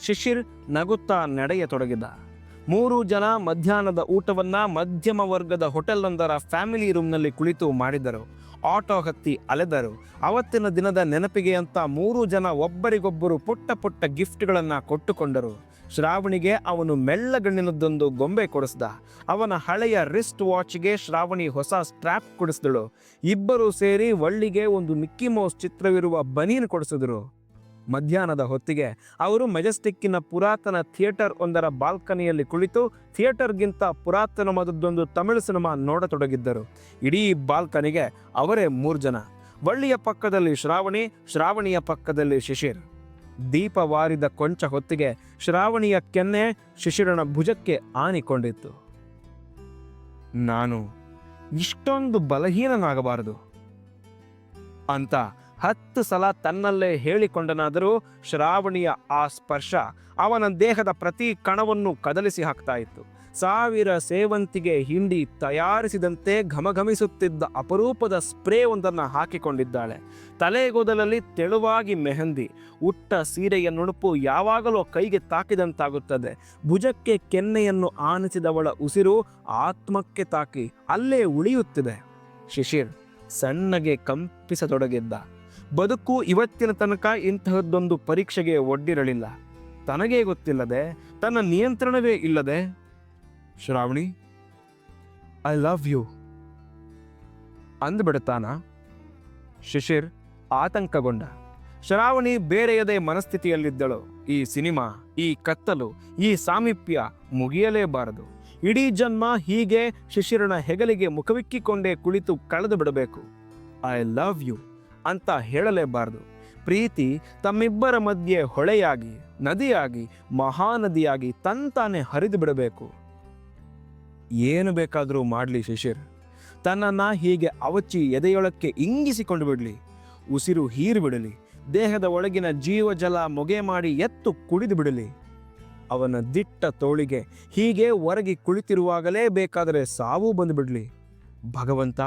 ಶಿಶಿರ್ ನಗುತ್ತಾ ನಡೆಯತೊಡಗಿದ. ಮೂರು ಜನ ಮಧ್ಯಾಹ್ನದ ಊಟವನ್ನ ಮಧ್ಯಮ ವರ್ಗದ ಹೋಟೆಲ್ನೊಂದರ ಫ್ಯಾಮಿಲಿ ರೂಮ್ನಲ್ಲಿ ಕುಳಿತು ಮಾಡಿದರು. ಆಟೋ ಹತ್ತಿ ಅಲೆದರು. ಅವತ್ತಿನ ದಿನದ ನೆನಪಿಗೆ ಅಂತ ಮೂರು ಜನ ಒಬ್ಬರಿಗೊಬ್ಬರು ಪುಟ್ಟ ಪುಟ್ಟ ಗಿಫ್ಟ್ಗಳನ್ನು ಕೊಟ್ಟುಕೊಂಡರು. ಶ್ರಾವಣಿಗೆ ಅವನು ಮೆಲ್ಲಗಣ್ಣಿನದ್ದೊಂದು ಗೊಂಬೆ ಕೊಡಿಸ್ದ. ಅವನ ಹಳೆಯ ರಿಸ್ಟ್ ವಾಚ್ಗೆ ಶ್ರಾವಣಿ ಹೊಸ ಸ್ಟ್ರ್ಯಾಪ್ ಕೊಡಿಸಿದಳು. ಇಬ್ಬರು ಸೇರಿ ಒಳ್ಳಿಗೆ ಒಂದು ಮಿಕ್ಕಿ ಮೌಸ್ ಚಿತ್ರವಿರುವ ಬನೀನ್ ಕೊಡಿಸಿದ್ರು. ಮಧ್ಯಾಹ್ನದ ಹೊತ್ತಿಗೆ ಅವರು ಮೆಜೆಸ್ಟಿಕ್ಕಿನ ಪುರಾತನ ಥಿಯೇಟರ್ ಒಂದರ ಬಾಲ್ಕನಿಯಲ್ಲಿ ಕುಳಿತು ಥಿಯೇಟರ್ಗಿಂತ ಪುರಾತನವಾದದ್ದೊಂದು ತಮಿಳು ಸಿನಿಮಾ ನೋಡತೊಡಗಿದ್ದರು. ಇಡೀ ಬಾಲ್ಕನಿಗೆ ಅವರೇ ಮೂರು ಜನ. ವಳ್ಳಿಯ ಪಕ್ಕದಲ್ಲಿ ಶ್ರಾವಣಿ, ಶ್ರಾವಣಿಯ ಪಕ್ಕದಲ್ಲಿ ಶಿಶಿರ್. ದೀಪ ವಾರಿದ ಕೊಂಚ ಹೊತ್ತಿಗೆ ಶ್ರಾವಣಿಯ ಕೆನ್ನೆ ಶಿಶಿರನ ಭುಜಕ್ಕೆ ಆನಿಕೊಂಡಿತ್ತು. ನಾನು ಇಷ್ಟೊಂದು ಬಲಹೀನನಾಗಬಾರದು ಅಂತ ಹತ್ತು ಸಲ ತನ್ನಲ್ಲೇ ಹೇಳಿಕೊಂಡನಾದರೂ ಶ್ರಾವಣಿಯ ಆ ಸ್ಪರ್ಶ ಅವನ ದೇಹದ ಪ್ರತಿ ಕಣವನ್ನು ಕದಲಿಸಿ ಹಾಕ್ತಾ ಇತ್ತು. ಸಾವಿರ ಸೇವಂತಿಗೆ ಹಿಂಡಿ ತಯಾರಿಸಿದಂತೆ ಘಮಘಮಿಸುತ್ತಿದ್ದ ಅಪರೂಪದ ಸ್ಪ್ರೇ ಒಂದನ್ನು ಹಾಕಿಕೊಂಡಿದ್ದಾಳೆ. ತಲೆಗೂದಲಲ್ಲಿ ತೆಳುವಾಗಿ ಮೆಹಂದಿ, ಉಟ್ಟ ಸೀರೆಯ ನುಣುಪು ಯಾವಾಗಲೂ ಕೈಗೆ ತಾಕಿದಂತಾಗುತ್ತದೆ. ಭುಜಕ್ಕೆ ಕೆನ್ನೆಯನ್ನು ಆನಿಸಿದವಳ ಉಸಿರು ಆತ್ಮಕ್ಕೆ ತಾಕಿ ಅಲ್ಲೇ ಉಳಿಯುತ್ತಿದೆ. ಶಿಶಿರ್ ಸಣ್ಣಗೆ ಕಂಪಿಸತೊಡಗಿದ್ದ. ಬದುಕು ಇವತ್ತಿನ ತನಕ ಇಂತಹದ್ದೊಂದು ಪರೀಕ್ಷೆಗೆ ಒಡ್ಡಿರಲಿಲ್ಲ. ತನಗೇ ಗೊತ್ತಿಲ್ಲದೆ, ತನ್ನ ನಿಯಂತ್ರಣವೇ ಇಲ್ಲದೆ. ಶ್ರಾವಣಿ ಐ ಲವ್ ಯು ಅಂದ್ಬಿಡ್ತಾನ ಶಿಶಿರ್ ಆತಂಕಗೊಂಡ. ಶ್ರಾವಣಿ ಬೇರೆಯದೇ ಮನಸ್ಥಿತಿಯಲ್ಲಿದ್ದಳು. ಈ ಸಿನಿಮಾ, ಈ ಕತ್ತಲು, ಈ ಸಾಮೀಪ್ಯ ಮುಗಿಯಲೇಬಾರದು. ಇಡೀ ಜನ್ಮ ಹೀಗೆ ಶಿಶಿರನ ಹೆಗಲಿಗೆ ಮುಖವಿಕ್ಕಿಕೊಂಡೇ ಕುಳಿತು ಕಳೆದು ಬಿಡಬೇಕು ಐ ಲವ್ ಯು ಅಂತ ಹೇಳಲೇಬಾರದು. ಪ್ರೀತಿ ತಮ್ಮಿಬ್ಬರ ಮಧ್ಯೆ ಹೊಳೆಯಾಗಿ, ನದಿಯಾಗಿ, ಮಹಾನದಿಯಾಗಿ ತಂತಾನೆ ಹರಿದು ಬಿಡಬೇಕು. ಏನು ಬೇಕಾದರೂ ಮಾಡಲಿ ಶಿಶಿರ್ ತನ್ನನ್ನು ಹೀಗೆ ಅವಚಿ ಎದೆಯೊಳಕ್ಕೆ ಇಂಗಿಸಿಕೊಂಡು ಬಿಡಲಿ. ಉಸಿರು ಹೀರು ಬಿಡಲಿ. ದೇಹದ ಒಳಗಿನ ಜೀವಜಲ ಮೊಗೆ ಮಾಡಿ ಎತ್ತು ಕುಡಿದು ಬಿಡಲಿ. ಅವನ ದಿಟ್ಟ ತೋಳಿಗೆ ಹೀಗೆ ಒರಗಿ ಕುಳಿತಿರುವಾಗಲೇ ಬೇಕಾದರೆ ಸಾವು ಬಂದುಬಿಡಲಿ ಭಗವಂತ,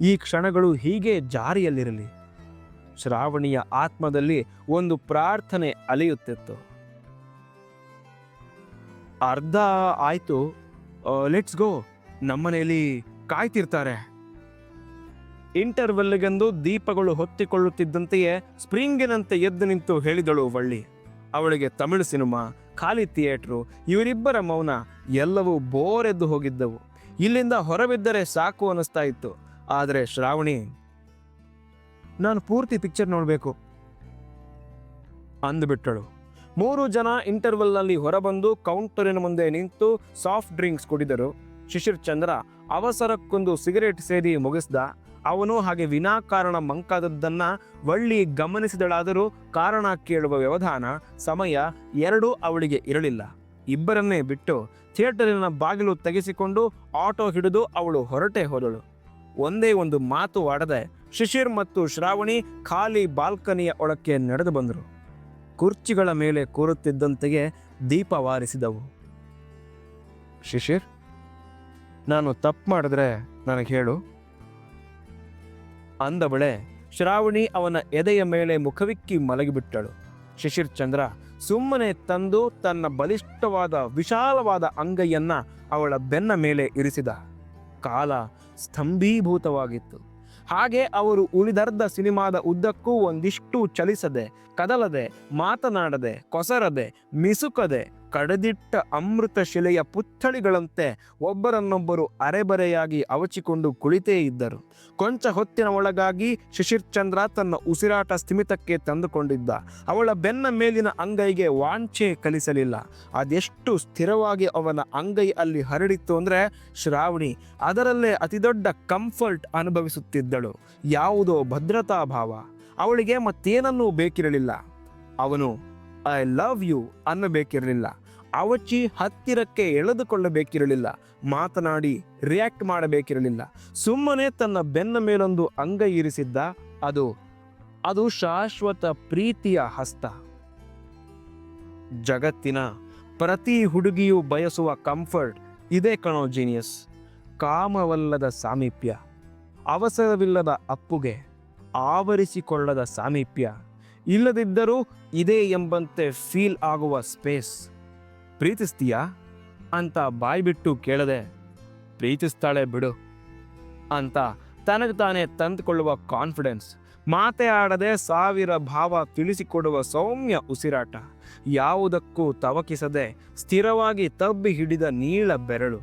ಈ ಕ್ಷಣಗಳು ಹೀಗೆ ಜಾರಿಯಲ್ಲಿರಲಿ. ಶ್ರಾವಣಿಯ ಆತ್ಮದಲ್ಲಿ ಒಂದು ಪ್ರಾರ್ಥನೆ ಅಲಿಯುತ್ತಿತ್ತು. ಅರ್ಧ ಆಯ್ತು ಲೆಟ್ಸ್ ಗೋ ನಮ್ಮನೆಯಲ್ಲಿ ಕಾಯ್ತಿರ್ತಾರೆ. ಇಂಟರ್ವೆಲ್ಗೆಂದು ದೀಪಗಳು ಹೊತ್ತಿಕೊಳ್ಳುತ್ತಿದ್ದಂತೆಯೇ ಸ್ಪ್ರಿಂಗಿನಂತೆ ಎದ್ದು ನಿಂತು ಹೇಳಿದಳು ವಳ್ಳಿ. ಅವಳಿಗೆ ತಮಿಳು ಸಿನಿಮಾ, ಖಾಲಿ ಥಿಯೇಟ್ರು, ಇವರಿಬ್ಬರ ಮೌನ ಎಲ್ಲವೂ ಬೋರೆದ್ದು ಹೋಗಿದ್ದವು. ಇಲ್ಲಿಂದ ಹೊರಬಿದ್ದರೆ ಸಾಕು ಅನ್ನಿಸ್ತಾ ಇತ್ತು. ಆದರೆ ಶ್ರಾವಣಿ ನಾನು ಪೂರ್ತಿ ಪಿಕ್ಚರ್ ನೋಡಬೇಕು. ಅಂದುಬಿಟ್ಟಳು. ಮೂರು ಜನ ಇಂಟರ್ವಲ್ನಲ್ಲಿ ಹೊರಬಂದು ಕೌಂಟರಿನ ಮುಂದೆ ನಿಂತು ಸಾಫ್ಟ್ ಡ್ರಿಂಕ್ಸ್ ಕುಡಿದರು. ಶಿಶಿರ್ ಚಂದ್ರ ಅವಸರಕ್ಕೊಂದು ಸಿಗರೇಟ್ ಸೇದಿ ಮುಗಿಸ್ದ. ಅವನು ಹಾಗೆ ವಿನಾಕಾರಣ ಮಂಕಾದದ್ದನ್ನು ವಳ್ಳಿ ಗಮನಿಸಿದಳಾದರೂ ಕಾರಣ ಕೇಳುವ ವ್ಯವಧಾನ ಸಮಯ ಎರಡೂ ಅವಳಿಗೆ ಇರಲಿಲ್ಲ. ಇಬ್ಬರನ್ನೇ ಬಿಟ್ಟು ಥಿಯೇಟರಿನ ಬಾಗಿಲು ತೆಗೆಸಿಕೊಂಡು ಆಟೋ ಹಿಡಿದು ಅವಳು ಹೊರಟೆ ಹೋದಳು. ಒಂದೇ ಒಂದು ಮಾತು ಆಡದೆ ಶಿಶಿರ್ ಮತ್ತು ಶ್ರಾವಣಿ ಖಾಲಿ ಬಾಲ್ಕನಿಯ ಒಳಕ್ಕೆ ನಡೆದು ಬಂದರು. ಕುರ್ಚಿಗಳ ಮೇಲೆ ಕೂರುತ್ತಿದ್ದಂತೆಯೇ ದೀಪ ವಾರಿಸಿದವು. ಶಿಶಿರ್, ನಾನು ತಪ್ಪು ಮಾಡಿದ್ರೆ ನನಗೆ ಹೇಳು. ಅಂದವಳೆ ಶ್ರಾವಣಿ ಅವನ ಎದೆಯ ಮೇಲೆ ಮುಖವಿಕ್ಕಿ ಮಲಗಿಬಿಟ್ಟಳು. ಶಿಶಿರ್ ಚಂದ್ರ ಸುಮ್ಮನೆ ತಂದು ತನ್ನ ಬಲಿಷ್ಠವಾದ ವಿಶಾಲವಾದ ಅಂಗೈಯನ್ನ ಅವಳ ಬೆನ್ನ ಮೇಲೆ ಇರಿಸಿದ. ಕಾಲ ಸ್ತಂಭೀಭೂತವಾಗಿತ್ತು. ಹಾಗೆ ಅವರು ಉಳಿದರ್ಧ ಸಿನಿಮಾದ ಉದ್ದಕ್ಕೂ ಒಂದಿಷ್ಟು ಚಲಿಸದೆ ಕದಲದೆ ಮಾತನಾಡದೆ ಕೊಸರದೆ ಮಿಸುಕದೆ ಕಡದಿಟ್ಟ ಅಮೃತ ಶಿಲೆಯ ಪುತ್ಥಳಿಗಳಂತೆ ಒಬ್ಬರನ್ನೊಬ್ಬರು ಅರೆಬರೆಯಾಗಿ ಅವಚಿಕೊಂಡು ಕುಳಿತೇ ಇದ್ದರು. ಕೊಂಚ ಹೊತ್ತಿನ ಒಳಗಾಗಿ ಶಿಶಿರ್ ಚಂದ್ರ ತನ್ನ ಉಸಿರಾಟ ಸ್ಥಿಮಿತಕ್ಕೆ ತಂದುಕೊಂಡಿದ್ದ. ಅವಳ ಬೆನ್ನ ಮೇಲಿನ ಅಂಗೈಗೆ ವಾಂಛೆ ಕಲಿಸಲಿಲ್ಲ. ಅದೆಷ್ಟು ಸ್ಥಿರವಾಗಿ ಅವನ ಅಂಗೈ ಅಲ್ಲಿ ಹರಡಿತ್ತು ಅಂದ್ರೆ ಶ್ರಾವಣಿ ಅದರಲ್ಲೇ ಅತಿದೊಡ್ಡ ಕಂಫರ್ಟ್ ಅನುಭವಿಸುತ್ತಿದ್ದಳು. ಯಾವುದೋ ಭದ್ರತಾ ಭಾವ. ಅವಳಿಗೆ ಮತ್ತೇನನ್ನೂ ಬೇಕಿರಲಿಲ್ಲ. ಅವನು ಐ ಲವ್ ಯು ಅನ್ನಬೇಕಿರಲಿಲ್ಲ. ಅವಚಿ ಹತ್ತಿರಕ್ಕೆ ಎಳೆದುಕೊಳ್ಳಬೇಕಿರಲಿಲ್ಲ. ಮಾತನಾಡಿ ರಿಯಾಕ್ಟ್ ಮಾಡಬೇಕಿರಲಿಲ್ಲ. ಸುಮ್ಮನೆ ತನ್ನ ಬೆನ್ನ ಮೇಲೊಂದು ಅಂಗ ಇರಿಸಿದ್ದ ಅದು ಅದು ಶಾಶ್ವತ ಪ್ರೀತಿಯ ಹಸ್ತ. ಜಗತ್ತಿನ ಪ್ರತಿ ಹುಡುಗಿಯು ಬಯಸುವ ಕಂಫರ್ಟ್ ಇದೇ ಕಣೋ ಜೀನಿಯಸ್ ಕಾಮವಲ್ಲದ ಸಾಮೀಪ್ಯ, ಅವಸರವಿಲ್ಲದ ಅಪ್ಪುಗೆ, ಆವರಿಸಿಕೊಳ್ಳದ ಸಾಮೀಪ್ಯ. ಇಲ್ಲದಿದ್ದರೂ ಇದೆ ಎಂಬಂತೆ ಫೀಲ್ ಆಗುವ ಸ್ಪೇಸ್. ಪ್ರೀತಿಸ್ತೀಯಾ? ಅಂತ ಬಾಯ್ಬಿಟ್ಟು ಕೇಳದೆ, ಪ್ರೀತಿಸ್ತಾಳೆ ಬಿಡು ಅಂತ ತನಗೆ ತಾನೇ ತಂದುಕೊಳ್ಳುವ ಕಾನ್ಫಿಡೆನ್ಸ್. ಮಾತೆ ಆಡದೆ ಸಾವಿರ ಭಾವ ತಿಳಿಸಿಕೊಡುವ ಸೌಮ್ಯ ಉಸಿರಾಟ. ಯಾವುದಕ್ಕೂ ತವಕಿಸದೆ ಸ್ಥಿರವಾಗಿ ತಬ್ಬಿ ಹಿಡಿದ ನೀಳ ಬೆರಳು.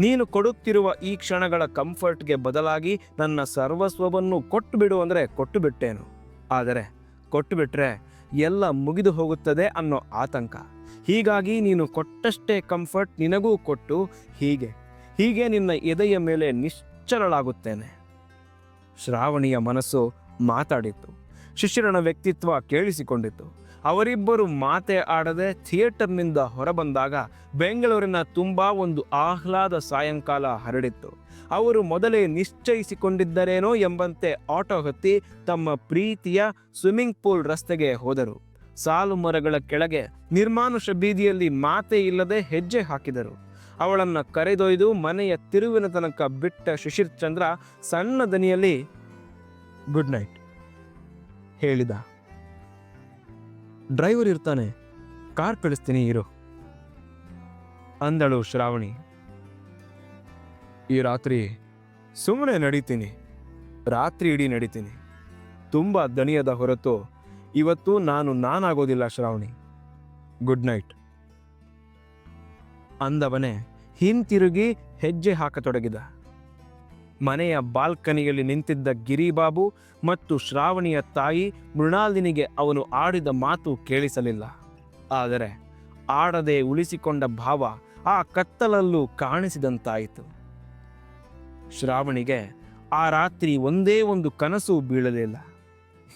ನೀನು ಕೊಡುತ್ತಿರುವ ಈ ಕ್ಷಣಗಳ ಕಂಫರ್ಟ್ಗೆ ಬದಲಾಗಿ ನನ್ನ ಸರ್ವಸ್ವವನ್ನು ಕೊಟ್ಟು ಬಿಡು ಅಂದರೆ ಕೊಟ್ಟು ಬಿಟ್ಟೇನು ಆದರೆ ಕೊಟ್ಟು ಬಿಟ್ರೆ ಎಲ್ಲ ಮುಗಿದು ಹೋಗುತ್ತದೆ ಅನ್ನೋ ಆತಂಕ. ಹೀಗಾಗಿ ನೀನು ಕೊಟ್ಟಷ್ಟೇ ಕಂಫರ್ಟ್ ನಿನಗೂ ಕೊಟ್ಟು ಹೀಗೆ ಹೀಗೆ ನಿನ್ನ ಎದೆಯ ಮೇಲೆ ನಿಶ್ಚಲಳಾಗುತ್ತೇನೆ. ಶ್ರಾವಣಿಯ ಮನಸ್ಸು ಮಾತಾಡಿತ್ತು. ಶಿಶಿರನ ವ್ಯಕ್ತಿತ್ವ ಕೇಳಿಸಿಕೊಂಡಿತ್ತು. ಅವರಿಬ್ಬರು ಮಾತೆ ಆಡದೆ ಥಿಯೇಟರ್ನಿಂದ ಹೊರಬಂದಾಗ ಬೆಂಗಳೂರಿನ ತುಂಬ ಒಂದು ಆಹ್ಲಾದ ಸಾಯಂಕಾಲ ಹರಡಿತ್ತು. ಅವರು ಮೊದಲೇ ನಿಶ್ಚಯಿಸಿಕೊಂಡಿದ್ದರೇನೋ ಎಂಬಂತೆ ಆಟೋ ಹತ್ತಿ ತಮ್ಮ ಪ್ರೀತಿಯ ಸ್ವಿಮ್ಮಿಂಗ್ ಪೂಲ್ ರಸ್ತೆಗೆ ಹೋದರು. ಸಾಲು ಮರಗಳ ಕೆಳಗೆ ನಿರ್ಮಾನುಷ ಬೀದಿಯಲ್ಲಿ ಮಾತೆ ಇಲ್ಲದೆ ಹೆಜ್ಜೆ ಹಾಕಿದರು. ಅವಳನ್ನ ಕರೆದೊಯ್ದು ಮನೆಯ ತಿರುವಿನ ತನಕ ಬಿಟ್ಟ ಶಿಶಿರ್ ಚಂದ್ರ ಸಣ್ಣ ದನಿಯಲ್ಲಿ, ಗುಡ್ ನೈಟ್, ಹೇಳಿದ. ಡ್ರೈವರ್ ಇರ್ತಾನೆ. ಕಾರ್ ಕಳಿಸ್ತೀನಿ, ಇರು. ಅಂದಳು ಶ್ರಾವಣಿ. ಈ ರಾತ್ರಿ ಸುಮ್ಮನೆ ನಡೀತೀನಿ. ರಾತ್ರಿ ಇಡೀ ನಡೀತೀನಿ. ತುಂಬ ದಣಿಯದ ಹೊರತು ಇವತ್ತು ನಾನು ನಾನಾಗೋದಿಲ್ಲ ಶ್ರಾವಣಿ. Good night. ಅಂದವನೇ ಹಿಂತಿರುಗಿ ಹೆಜ್ಜೆ ಹಾಕತೊಡಗಿದ. ಮನೆಯ ಬಾಲ್ಕನಿಯಲ್ಲಿ ನಿಂತಿದ್ದ ಗಿರಿಬಾಬು ಮತ್ತು ಶ್ರಾವಣಿಯ ತಾಯಿ ಮೃಣಾಲಿನಿಗೆ ಅವನು ಆಡಿದ ಮಾತು ಕೇಳಿಸಲಿಲ್ಲ. ಆದರೆ ಆಡದೆ ಉಳಿಸಿಕೊಂಡ ಭಾವ ಆ ಕತ್ತಲಲ್ಲೂ ಕಾಣಿಸಿದಂತಾಯಿತು. ಶ್ರಾವಣಿಗೆ ಆ ರಾತ್ರಿ ಒಂದೇ ಒಂದು ಕನಸು ಬೀಳಲಿಲ್ಲ.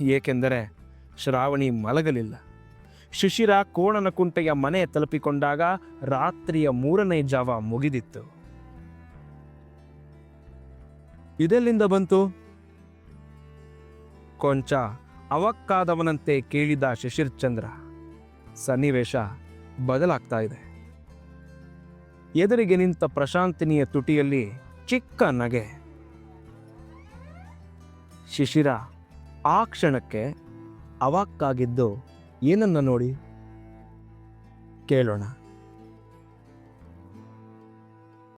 ಏಕೆಂದರೆ ಶ್ರಾವಣಿ ಮಲಗಲಿಲ್ಲ. ಶಿಶಿರ ಕೋಣನಕುಂಟೆಯ ಮನೆ ತಲುಪಿಕೊಂಡಾಗ ರಾತ್ರಿಯ ಮೂರನೇ ಜಾವ ಮುಗಿದಿತ್ತು. ಇದೆಲ್ಲಿಂದ ಬಂತು? ಕೊಂಚ ಅವಕ್ಕಾದವನಂತೆ ಕೇಳಿದ ಶಶಿರ್ ಚಂದ್ರ ಸನ್ನಿವೇಶ ಬದಲಾಗ್ತಾ ಇದೆ. ಎದುರಿಗೆ ನಿಂತ ಪ್ರಶಾಂತಿನಿಯ ತುಟಿಯಲ್ಲಿ ಚಿಕ್ಕ ನಗೆ. ಶಿಶಿರ, ಆ ಕ್ಷಣಕ್ಕೆ ಅವಾಕ್ಕಾಗಿದ್ದು ಏನನ್ನ ನೋಡಿ? ಕೇಳೋಣ.